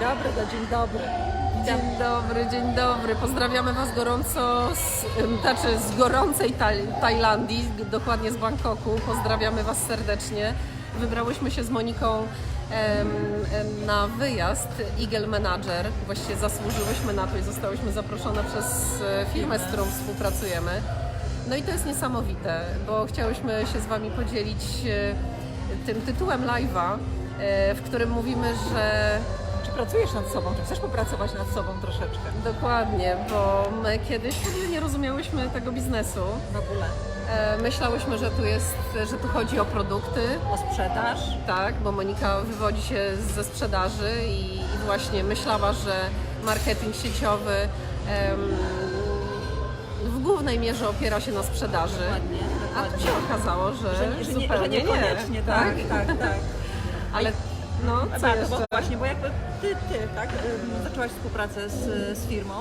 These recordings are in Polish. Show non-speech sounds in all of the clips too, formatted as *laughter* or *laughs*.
dobry, do dzień dobry. Dzień dobry, dzień dobry. Pozdrawiamy Was gorąco, z, znaczy z gorącej Taj- Tajlandii, dokładnie z Bangkoku. Pozdrawiamy Was serdecznie. Wybrałyśmy się z Moniką em, em, na wyjazd Eagle Manager. Właściwie zasłużyłyśmy na to i zostałyśmy zaproszone przez e, firmę, z którą współpracujemy. No i to jest niesamowite, bo chciałyśmy się z Wami podzielić e, tym tytułem live'a, e, w którym mówimy, że pracujesz nad sobą? Czy chcesz popracować nad sobą troszeczkę? Dokładnie, bo my kiedyś w ogóle nie rozumiałyśmy tego biznesu. W ogóle. E, Myślałyśmy, że tu jest, że tu chodzi o produkty, O sprzedaż? tak, bo Monika wywodzi się ze sprzedaży i, i właśnie myślała, że marketing sieciowy em, w głównej mierze opiera się na sprzedaży. Dokładnie, A tu dokładnie. się okazało, że, Że, nie, że, nie, że zupełnie niekoniecznie, tak, tak, tak. *laughs* Ale no, co Bardzo, jeszcze? bo właśnie, bo jakby ty, ty tak, zaczęłaś współpracę z, z firmą,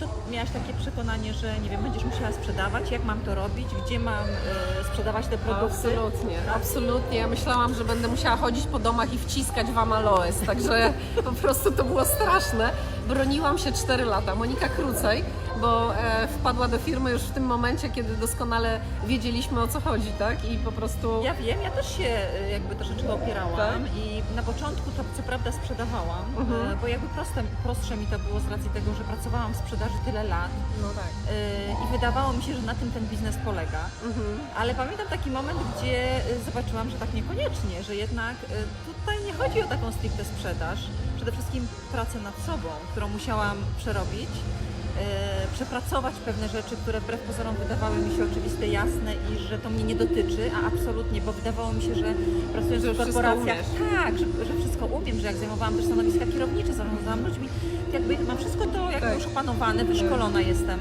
to miałaś takie przekonanie, że nie wiem, będziesz musiała sprzedawać, jak mam to robić, gdzie mam y, sprzedawać te produkty. Absolutnie, absolutnie. Ja myślałam, że będę musiała chodzić po domach i wciskać wam aloes, także po prostu to było straszne. Broniłam się 4 lata. Monika krócej, bo e, wpadła do firmy już w tym momencie, kiedy doskonale wiedzieliśmy o co chodzi, tak? I po prostu... Ja wiem, ja też się y, jakby troszeczkę opierałam Tak? i na początku to co prawda sprzedawałam, Mhm. y, bo jakby proste, prostsze mi to było z racji tego, że pracowałam w sprzedaży tyle lat No tak. y, i wydawało mi się, że na tym ten biznes polega. Mhm. Ale pamiętam taki moment, gdzie y, zobaczyłam, że tak niekoniecznie, że jednak y, tutaj nie chodzi o taką stricte sprzedaż, przede wszystkim pracę nad sobą, którą musiałam przerobić, przepracować pewne rzeczy, które wbrew pozorom wydawały mi się oczywiste, jasne i że to mnie nie dotyczy, a absolutnie, bo wydawało mi się, że pracując Że w korporacjach, tak, że, że wszystko umiem, że jak zajmowałam też stanowiska kierownicze, zarządzałam ludźmi, jakby mam wszystko to jakby Tak. już opanowane, wyszkolona jestem.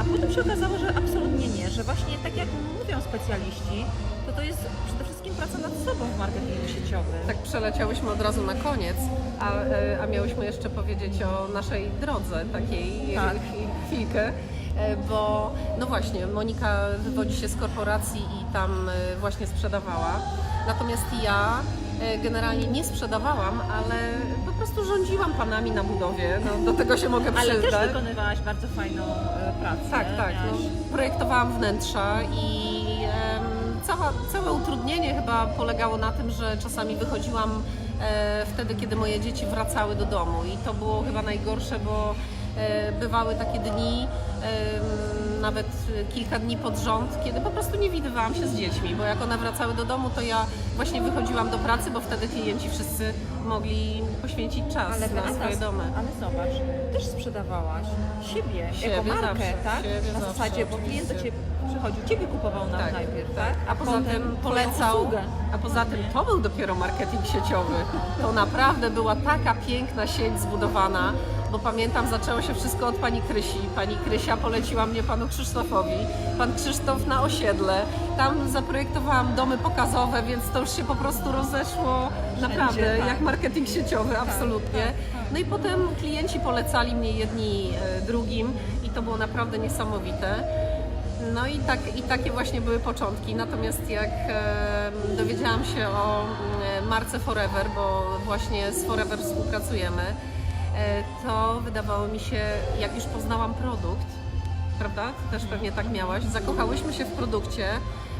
A potem się okazało, że absolutnie nie, że właśnie tak jak mówią specjaliści, to to jest przede wszystkim praca nad sobą w marketingu sieciowym. Tak przeleciałyśmy od razu na koniec, a, e, a miałyśmy jeszcze powiedzieć o naszej drodze, takiej Tak. chwi- chwilkę, e, bo no właśnie, Monika wywodzi się z korporacji i tam e, właśnie sprzedawała, natomiast ja generalnie nie sprzedawałam, ale po prostu rządziłam panami na budowie, no, do tego się mogę Ale przyznać. też wykonywałaś bardzo fajną e, pracę. Tak, tak. No, projektowałam wnętrza i cała, całe utrudnienie chyba polegało na tym, że czasami wychodziłam e, wtedy, kiedy moje dzieci wracały do domu i to było chyba najgorsze, bo e, bywały takie dni, nawet kilka dni pod rząd, kiedy po prostu nie widywałam się z dziećmi, bo jak one wracały do domu, to ja właśnie wychodziłam do pracy, bo wtedy klienci wszyscy mogli poświęcić czas Ale na swoje domy. Ale zobacz, też sprzedawałaś siebie, Siebie jako markę, zawsze, tak? na zasadzie, bo klient do. Ciebie przychodził, Ciebie kupował na, Tak, najpierw, tak? A poza potem tym polecał, a poza tym to był dopiero marketing sieciowy. To naprawdę była taka piękna sieć zbudowana, bo pamiętam zaczęło się wszystko od pani Krysi. Pani Krysia poleciła mnie panu Krzysztofowi, pan Krzysztof na osiedle. Tam zaprojektowałam domy pokazowe, więc to już się po prostu rozeszło naprawdę tak. jak marketing sieciowy, absolutnie. tak, tak. No i potem klienci polecali mnie jedni e, drugim i to było naprawdę niesamowite. No i, tak, i takie właśnie były początki. Natomiast jak e, dowiedziałam się o marce Forever, bo właśnie z Forever współpracujemy, to wydawało mi się, jak już poznałam produkt, prawda? Ty też pewnie tak miałaś. Zakochałyśmy się w produkcie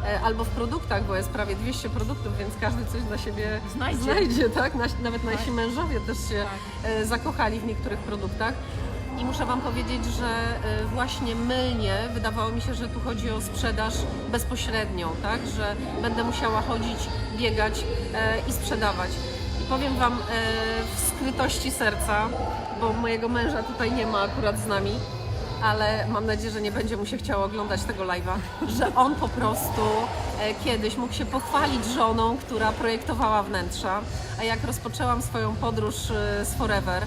e, albo w produktach, bo jest prawie 200 produktów, więc każdy coś dla siebie Znajdzie. znajdzie tak? Nasi, nawet nasi Tak. mężowie też się e, zakochali w niektórych produktach. I muszę Wam powiedzieć, że e, właśnie mylnie wydawało mi się, że tu chodzi o sprzedaż bezpośrednią, tak? Że będę musiała chodzić, biegać e, i sprzedawać. Powiem Wam e, w skrytości serca, bo mojego męża tutaj nie ma akurat z nami, ale mam nadzieję, że nie będzie mu się chciało oglądać tego live'a, *laughs* że on po prostu e, kiedyś mógł się pochwalić żoną, która projektowała wnętrza, a jak rozpoczęłam swoją podróż e, z Forever,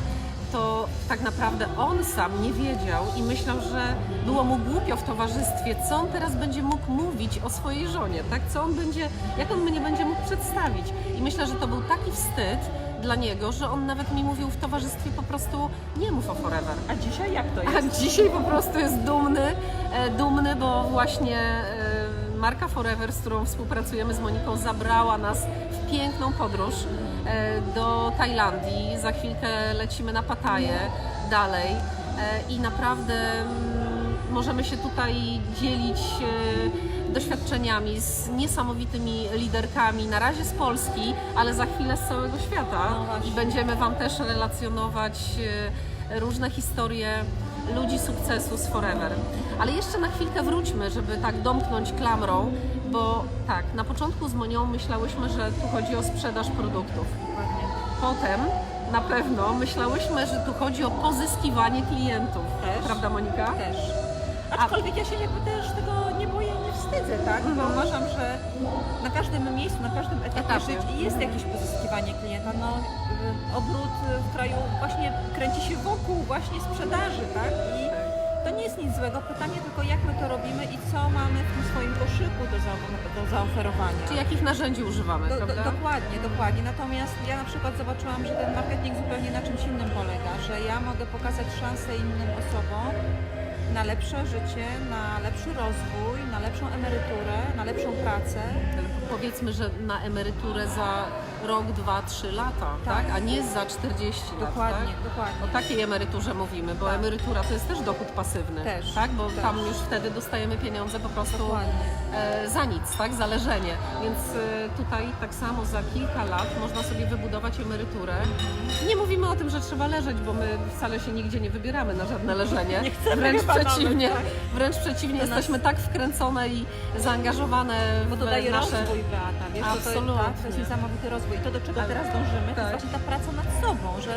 to tak naprawdę on sam nie wiedział i myślał, że było mu głupio w towarzystwie, co on teraz będzie mógł mówić o swojej żonie, tak? Co on będzie, jak on mnie będzie mógł przedstawić. I myślę, że to był taki wstyd dla niego, że on nawet mi mówił w towarzystwie po prostu nie mów o Forever. A dzisiaj jak to jest? A dzisiaj po prostu jest dumny, e, dumny, bo właśnie e, marka Forever, z którą współpracujemy z Moniką, zabrała nas w piękną podróż e, do Tajlandii. Za chwilkę lecimy na Pattaję dalej e, i naprawdę mm, możemy się tutaj dzielić e, doświadczeniami z niesamowitymi liderkami, na razie z Polski, ale za chwilę z całego świata No i będziemy Wam też relacjonować różne historie ludzi sukcesu z Forever. Ale jeszcze na chwilkę wróćmy, żeby tak domknąć klamrą, bo tak, na początku z Monią myślałyśmy, że tu chodzi o sprzedaż produktów. Potem na pewno myślałyśmy, że tu chodzi o pozyskiwanie klientów. Też. Prawda Monika? Też. Aczkolwiek ja się jakby też tego wstydzę, tak? Bo Mhm. uważam, że na każdym miejscu, na każdym etapie, Etapie. życia jest jakieś pozyskiwanie klienta. No, y, obrót y, w kraju właśnie kręci się wokół właśnie sprzedaży, tak? I to nie jest nic złego. Pytanie tylko, jak my to robimy i co mamy w tym swoim koszyku do, za, do zaoferowania. Czy jakich narzędzi używamy, Do, do, dokładnie, dokładnie. Natomiast ja na przykład zobaczyłam, że ten marketing zupełnie na czymś innym polega, że ja mogę pokazać szansę innym osobom na lepsze życie, na lepszy rozwój, na lepszą emeryturę, na lepszą pracę. Powiedzmy, że na emeryturę za rok, dwa, trzy lata, tak? Tak. A nie za 40 lat, Dokładnie, tak? dokładnie. O takiej emeryturze mówimy, bo Tak. emerytura to jest też dochód pasywny, Też, tak? Bo też. tam już wtedy dostajemy pieniądze po prostu Dokładnie. e, za nic, tak? Za leżenie. Więc e, tutaj tak samo za kilka lat można sobie wybudować emeryturę. Nie mówimy o tym, że trzeba leżeć, bo my wcale się nigdzie nie wybieramy na żadne leżenie. *laughs* Nie chcemy Wręcz chyba nawet, przeciwnie, tak? wręcz przeciwnie, To nas- jesteśmy tak wkręcone i zaangażowane Bo w to daje nasze... rozwój, Beata. Wiesz, to, to, Absolutnie. tak, to jest niesamowity rozwój. I to, do czego Ale- teraz dążymy, to tak. jest właśnie ta praca nad sobą, że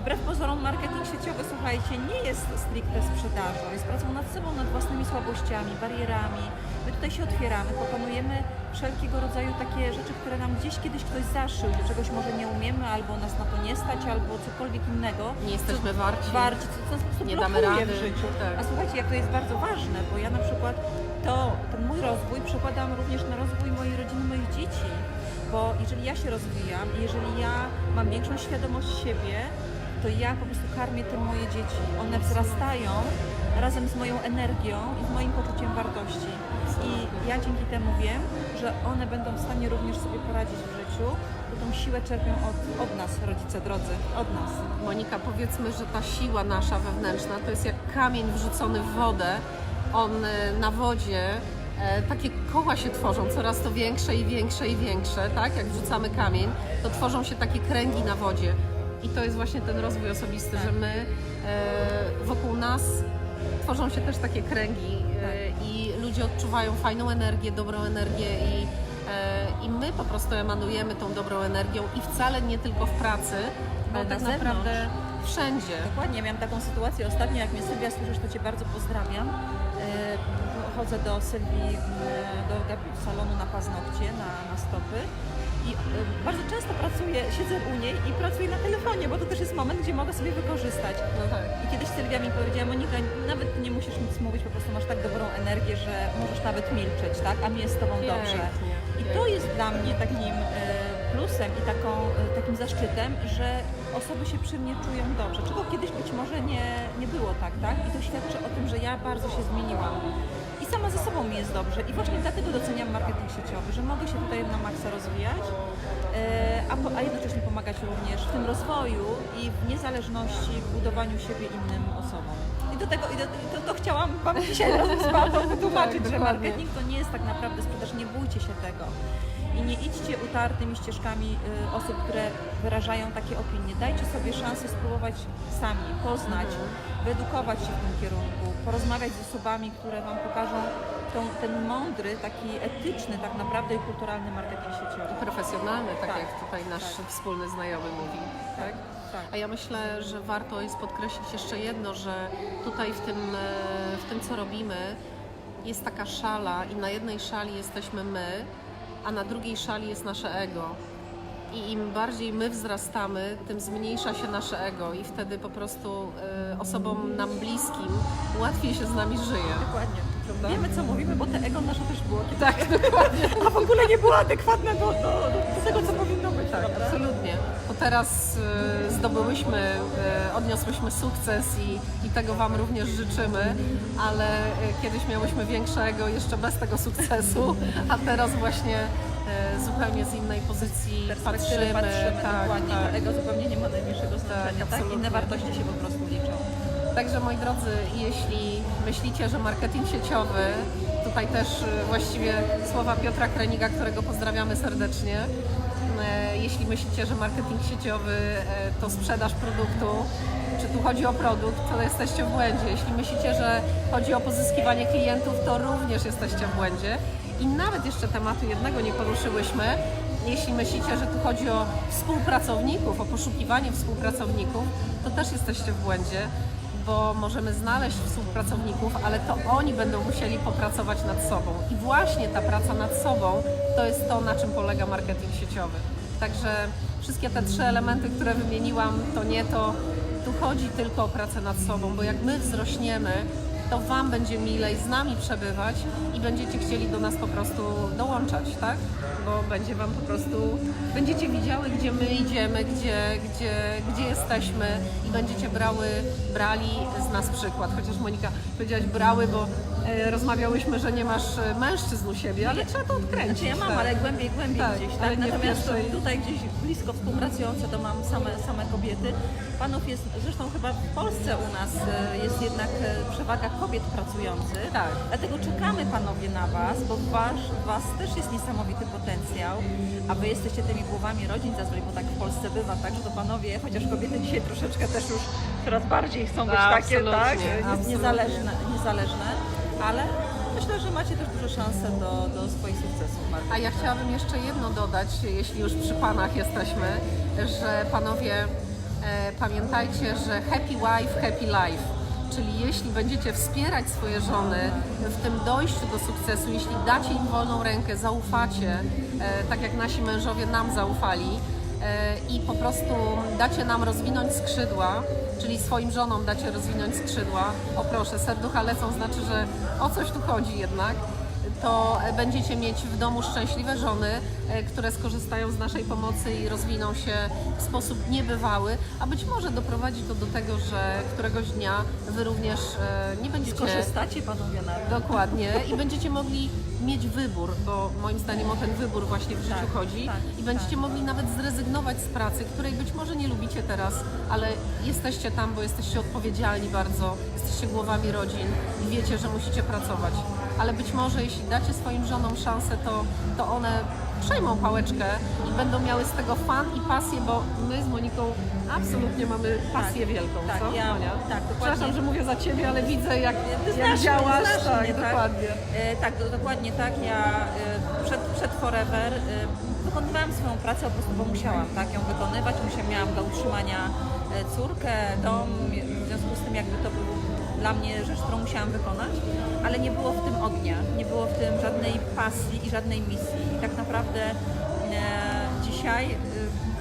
wbrew pozorom marketing sieciowy, słuchajcie, nie jest stricte sprzedażą, jest pracą nad sobą, nad własnymi słabościami, barierami. My tutaj się otwieramy, pokonujemy wszelkiego rodzaju takie rzeczy, które nam gdzieś kiedyś ktoś zaszył, do czegoś może nie umiemy, albo nas na to nie stać, albo cokolwiek innego. Nie jesteśmy warci. Warci, co, co po prostu Nie damy rady. w życiu. Tak. A słuchajcie, jak to jest bardzo ważne, bo ja na przykład to, ten mój rozwój przekładam również na rozwój mojej rodziny, moich dzieci. Bo jeżeli ja się rozwijam jeżeli ja mam większą świadomość siebie, to ja po prostu karmię tym moje dzieci. One wzrastają razem z moją energią i z moim poczuciem wartości. I ja dzięki temu wiem, że one będą w stanie również sobie poradzić w życiu, bo tą siłę czerpią od, od nas, rodzice drodzy, od nas. Monika, powiedzmy, że ta siła nasza wewnętrzna to jest jak kamień wrzucony w wodę. On e, na wodzie, takie koła się tworzą, coraz to większe i większe i większe, tak? Jak wrzucamy kamień, to tworzą się takie kręgi na wodzie. I to jest właśnie ten rozwój osobisty, że my e, wokół nas tworzą się też takie kręgi e, i ludzie odczuwają fajną energię, dobrą energię i, e, i my po prostu emanujemy tą dobrą energią i wcale nie tylko w pracy, bo Ale tak na naprawdę wszędzie. Dokładnie, miałam taką sytuację ostatnio, jak mnie Sylwia słyszysz, to Cię bardzo pozdrawiam. Chodzę do Sylwii, m, do salonu na paznokcie, na, na stopy i e, bardzo często pracuję, siedzę u niej i pracuję na telefonie, bo to też jest moment, gdzie mogę sobie wykorzystać. No tak. I kiedyś Sylwia mi powiedziała, Monika, nawet nie musisz nic mówić, po prostu masz tak dobrą energię, że możesz nawet milczeć, tak? A mi jest z Tobą dobrze. Pięknie, I to jest dla mnie takim e, plusem i taką, e, takim zaszczytem, że osoby się przy mnie czują dobrze, czego kiedyś być może nie, nie było tak, tak? I to świadczy o tym, że ja bardzo się zmieniłam. Sama ze sobą mi jest dobrze i właśnie dlatego doceniam marketing sieciowy, że mogę się tutaj na maksa rozwijać, e, a, po, a jednocześnie pomagać również w tym rozwoju i w niezależności, w budowaniu siebie innym osobom. Do tego, i do, to, to chciałam Wam dzisiaj razem z Beatą wytłumaczyć, Tak, że marketing to nie jest tak naprawdę sprzedaż, nie bójcie się tego. I nie idźcie utartymi ścieżkami y, osób, które wyrażają takie opinie. Dajcie sobie szansę spróbować sami, poznać, wyedukować się w tym kierunku, porozmawiać z osobami, które Wam pokażą tą, ten mądry, taki etyczny tak naprawdę i kulturalny marketing sieciowy. Profesjonalny, tak, Tak, jak tutaj nasz tak. wspólny znajomy mówi. Tak? Tak. A ja myślę, że warto jest podkreślić jeszcze jedno, że tutaj w tym, e, w tym co robimy jest taka szala i na jednej szali jesteśmy my, a na drugiej szali jest nasze ego. I im bardziej my wzrastamy, tym zmniejsza się nasze ego i wtedy po prostu e, osobom nam bliskim łatwiej się z nami żyje. Dokładnie. Prawda? Wiemy, co mówimy, bo te ego nasze też było kiedyś, Tak, *laughs* dokładnie. a w ogóle nie było adekwatne do, do, do tego, co powinno być, Tak, prawda? absolutnie. Bo teraz e, zdobyłyśmy, e, odniosłyśmy sukces i, i tego Wam również życzymy, ale e, kiedyś miałyśmy większego jeszcze bez tego sukcesu, a teraz właśnie e, zupełnie z innej pozycji patrzymy. patrzymy tak, dokładnie, tak. ego zupełnie nie ma najmniejszego znaczenia, tak? absolutnie. Inne wartości się po prostu liczą. Także moi drodzy, jeśli myślicie, że marketing sieciowy, tutaj też y, właściwie słowa Piotra Kreniga, którego pozdrawiamy serdecznie, e, jeśli myślicie, że marketing sieciowy e, to sprzedaż produktu, czy tu chodzi o produkt, to jesteście w błędzie. Jeśli myślicie, że chodzi o pozyskiwanie klientów, to również jesteście w błędzie. I nawet jeszcze tematu jednego nie poruszyłyśmy. Jeśli myślicie, że tu chodzi o współpracowników, o poszukiwanie współpracowników, to też jesteście w błędzie bo możemy znaleźć współpracowników, ale to oni będą musieli popracować nad sobą. I właśnie ta praca nad sobą to jest to, na czym polega marketing sieciowy. Także wszystkie te trzy elementy, które wymieniłam, to nie to, tu chodzi tylko o pracę nad sobą, bo jak my wzrośniemy, to Wam będzie milej z nami przebywać i będziecie chcieli do nas po prostu dołączać, tak? Bo będzie Wam po prostu, będziecie widziały, gdzie my idziemy, gdzie, gdzie, gdzie jesteśmy i będziecie brały, brali z nas przykład. Chociaż Monika powiedziałaś brały, bo rozmawiałyśmy, że nie masz e, mężczyzn u siebie, ale trzeba to odkręcić. Znaczy ja mam, tak. ale głębiej, głębiej Tak, gdzieś, tak? Natomiast pierwszej- tutaj gdzieś blisko współpracujące to mam same, same kobiety. Panów jest, zresztą chyba w Polsce u nas e, jest jednak e, przewaga kobiet pracujących. Tak. Dlatego czekamy panowie na was, bo w was, też jest niesamowity potencjał, a wy jesteście tymi głowami rodzin zazwyczaj, bo tak w Polsce bywa, tak, że to panowie, chociaż kobiety dzisiaj troszeczkę też już coraz bardziej chcą być Tak, takie, tak, absolutnie, niez- absolutnie. niezależne, niezależne, ale myślę, że macie też duże szanse do, do swoich sukcesów. Marta. A ja chciałabym jeszcze jedno dodać, jeśli już przy panach jesteśmy, że panowie e, pamiętajcie, że happy wife, happy life. Czyli jeśli będziecie wspierać swoje żony w tym dojściu do sukcesu, jeśli dacie im wolną rękę, zaufacie, e, tak jak nasi mężowie nam zaufali, i po prostu dacie nam rozwinąć skrzydła, czyli swoim żonom dacie rozwinąć skrzydła. O proszę, serducha lecą, znaczy, że o coś tu chodzi jednak to będziecie mieć w domu szczęśliwe żony, e, które skorzystają z naszej pomocy i rozwiną się w sposób niebywały, a być może doprowadzi to do tego, że któregoś dnia Wy również e, nie będziecie... Korzystacie panowie na Dokładnie i będziecie mogli mieć wybór, bo moim zdaniem o ten wybór właśnie w życiu Tak, chodzi tak, i będziecie tak. mogli nawet zrezygnować z pracy, której być może nie lubicie teraz, ale jesteście tam, bo jesteście odpowiedzialni bardzo, jesteście głowami rodzin i wiecie, że musicie pracować. Ale być może jeśli dacie swoim żonom szansę, to, to one przejmą pałeczkę i będą miały z tego fan i pasję, bo my z Moniką absolutnie mamy pasję wielką, tak, co? ja- Monia? tak, dokładnie. Przepraszam, że mówię za Ciebie, ale widzę jak, Ty jak znasz działasz. znasz tak, mnie, dokładnie. E, tak, do, dokładnie tak. Ja e, przed, przed Forever e, wykonywałam swoją pracę po prostu, bo musiałam tak, ją wykonywać. Musiałam, miałam do utrzymania córkę, dom, w związku z tym jakby to był dla mnie rzecz, którą musiałam wykonać, ale nie było w tym ognia, nie było w tym żadnej pasji i żadnej misji. I tak naprawdę e, dzisiaj e,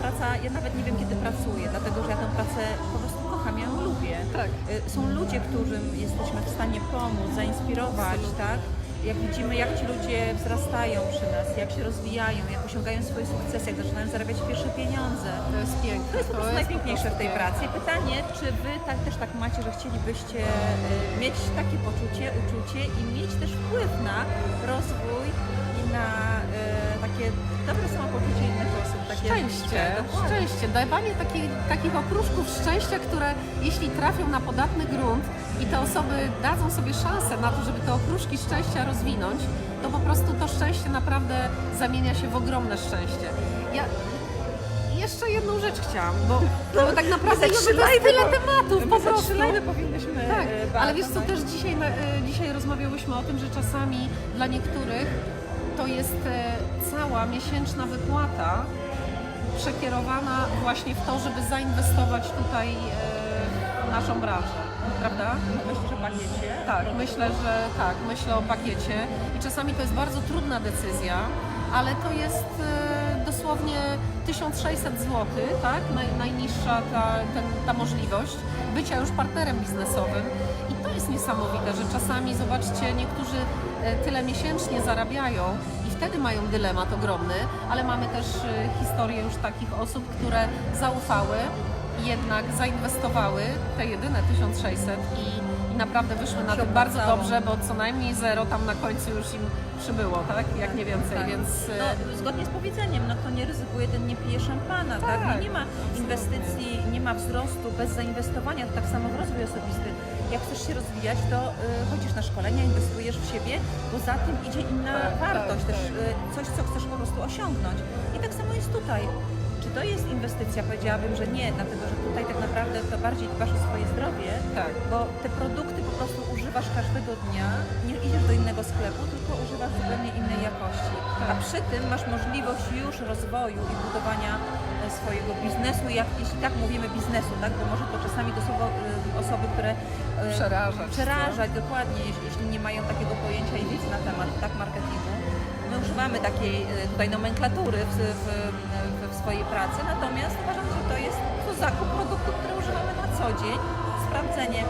praca, ja nawet nie wiem kiedy pracuję, dlatego że ja tę pracę po prostu kocham, ja ją lubię. Tak. Y, Są ludzie, którym jesteśmy w stanie pomóc, zainspirować, tak? Jak widzimy, jak ci ludzie wzrastają przy nas, jak się rozwijają, jak osiągają swoje sukcesy, jak zaczynają zarabiać pierwsze pieniądze. To jest piękne. To jest po prostu najpiękniejsze w tej pracy. Pytanie, czy wy tak też tak macie, że chcielibyście y, mieć takie poczucie, uczucie i mieć też wpływ na rozwój i na takie dobre samopoczucie innych osób. Takie Szczęście, Dokładnie. szczęście, dawanie takich, takich opróżków szczęścia, które jeśli trafią na podatny grunt i te osoby dadzą sobie szansę na to, żeby te opróżki szczęścia rozwinąć, to po prostu to szczęście naprawdę zamienia się w ogromne szczęście. Ja jeszcze jedną rzecz chciałam, bo, no *laughs* bo tak naprawdę już to jest tyle tematów po prostu. powinnyśmy Tak, y, ale wiesz co, no i- też dzisiaj, e, dzisiaj rozmawiałyśmy o tym, że czasami dla niektórych to jest e, cała miesięczna wypłata przekierowana właśnie w to, żeby zainwestować tutaj e, w naszą branżę, prawda? Myślę, że pakiecie. Tak, myślę, że tak, myślę o pakiecie i czasami to jest bardzo trudna decyzja, ale to jest e, dosłownie 1600 zł, tak? Naj, najniższa ta, ten, ta możliwość bycia już partnerem biznesowym. Jest niesamowite, że czasami, zobaczcie, niektórzy e, tyle miesięcznie zarabiają i wtedy mają dylemat ogromny, ale mamy też e, historię już takich osób, które zaufały i jednak zainwestowały te jedyne 1600 i, i naprawdę wyszły na tym bardzo dobrze, bo co najmniej zero tam na końcu już im przybyło, tak? Jak nie więcej, Tak. więc e, No, zgodnie z powiedzeniem, no kto nie ryzykuje, ten nie pije szampana, tak? Tak, No, nie ma inwestycji, nie ma wzrostu bez zainwestowania, to tak samo w rozwój osobisty. Jak chcesz się rozwijać, to y, chodzisz na szkolenia, inwestujesz w siebie, bo za tym idzie inna Tak, wartość, tak, też tak. y, coś, co chcesz po prostu osiągnąć. I tak samo jest tutaj. Czy to jest inwestycja? Powiedziałabym, że nie, dlatego że tutaj tak naprawdę to bardziej dbasz o swoje zdrowie, tak. bo te produkty po prostu używasz każdego dnia, nie idziesz do innego sklepu, tylko używasz zupełnie innej jakości. Tak. A przy tym masz możliwość już rozwoju i budowania swojego biznesu, jak, jeśli tak mówimy biznesu, tak? bo może to czasami to są e, osoby, które e, Przerażać, przerażać dokładnie, jeśli, nie mają takiego pojęcia i wiedzy na temat tak marketingu. My używamy takiej e, tutaj nomenklatury w, w, w, swojej pracy, natomiast uważam, że to jest to zakup produktu, który używamy na co dzień, sprawdzenie,